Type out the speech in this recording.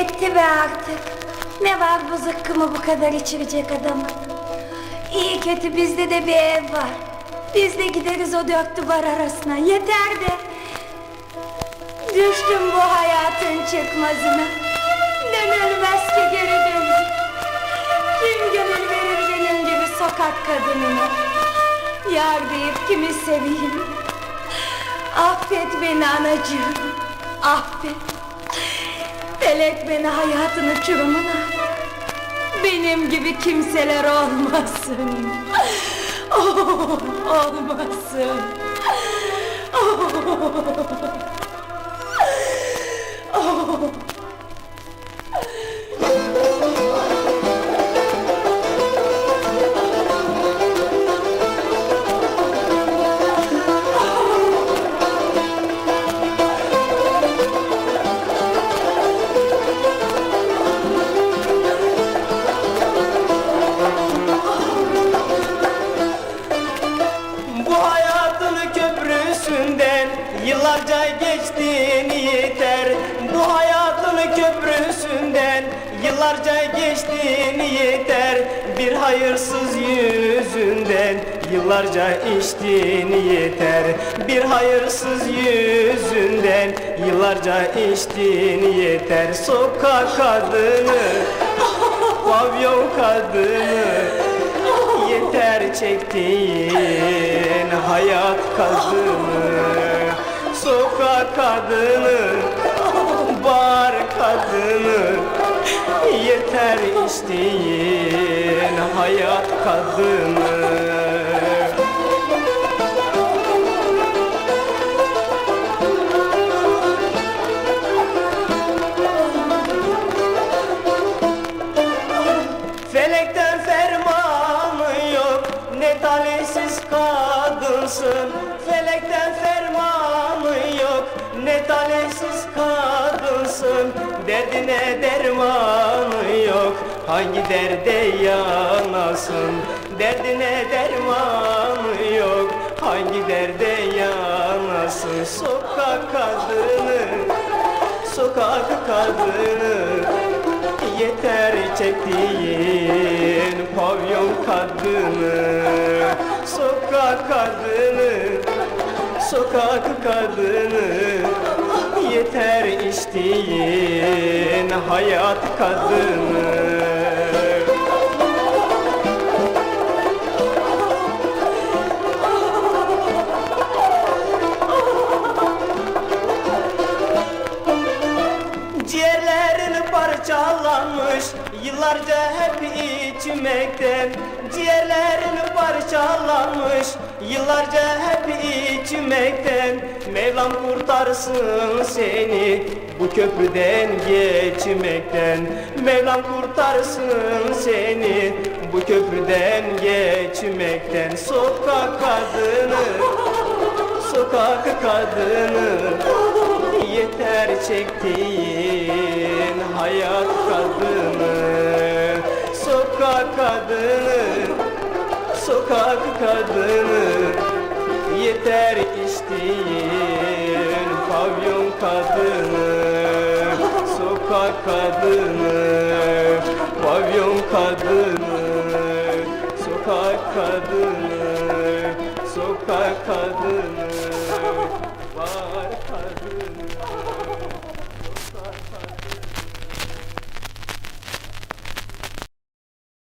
Etti be artık. Ne var bu zıkkımı bu kadar içirecek adamı? İyi kötü bizde de bir ev var. Biz de gideriz o dört duvar arasına. Yeter de. Düştüm bu hayatın çıkmazına. Dönülmez ki geri dönür. Kim gönül verir benim gibi sokak kadınına? Yar deyip kimi seveyim? Affet beni anacığım. Affet. Felek beni hayatın uçurumuna. Benim gibi kimseler olmasın. Oh, olmasın. Bu yıllarca geçtin yeter. Bu hayatın köprüsünden yıllarca geçtin yeter. Bir hayırsız yüzünden yıllarca içtin yeter. Bir hayırsız yüzünden yıllarca içtin yeter. Sokak kadını, pavyon kadını Yeter çektiğin hayat kadını Sokak kadını Bar kadını. Yeter içtiğin hayat kadını. Felekten fermanı yok Ne talihsiz kadınsın. Felekten fermanı yok. Ne talihsiz kadınsın. Derdine dermanı yok. Hangi derde yanasın? Derdine dermanı yok. Hangi derde yanasın? Sokak kadını Sokak kadını. Yeter çektiğin pavyon kadını Sokak kadını Sokak kadını. Yeter içtiğin hayat kadını parçalanmış Yıllarca hep içmekten Ciğerlerin parçalanmış Yıllarca hep içmekten Mevlam kurtarsın seni Bu köprüden geçmekten. Mevlam kurtarsın seni Bu köprüden geçmekten. Sokak kadını Sokak kadını Yeter çektiğin hayat kadını Sokak kadını Sokak kadını. Yeter içtiğin pavyon kadını Sokak kadını Pavyon kadını. Sokak kadını Sokak kadını